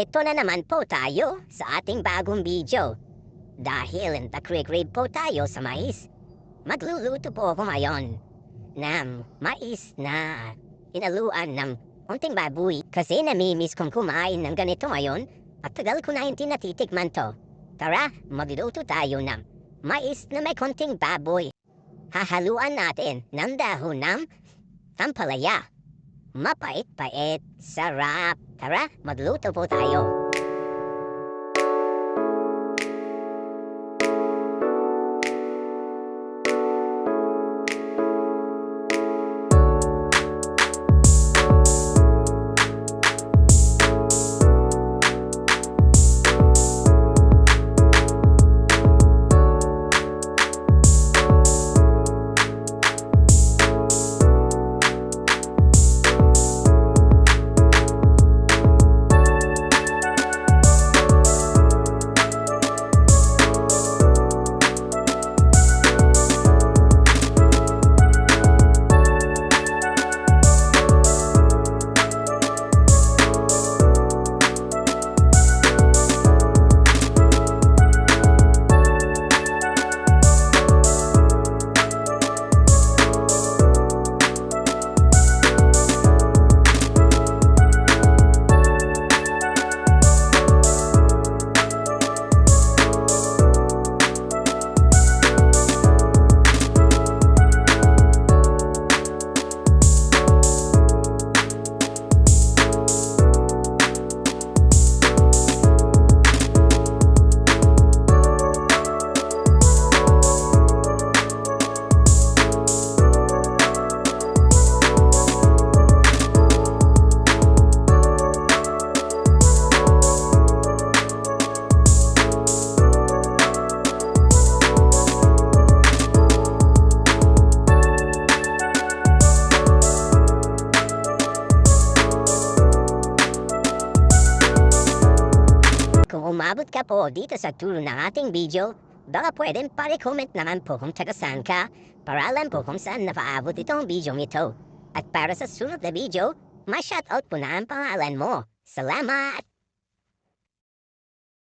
Ito na naman po tayo sa ating bagong video. Dahil nagre-grade po tayo sa mais, magluluto po ako ngayon ng mais na inaluan ng unting baboy kasi namimiss kong kumain ng ganito ngayon at tagal ko na hindi natitikman to. Tara, magluto tayo ng mais na may konting baboy. Hahaluan natin ng dahon ng tampalaya. Mapait-pait, sarap. Tara, magluto po tayo. Kung umabot ka po dito sa dulo ng ating video, baka pwedeng pare-comment naman po kung taga saan ka para alam po kung saan napaabot itong video ito. At para sa sunod na video, may shoutout po na ang pangalan mo. Salamat!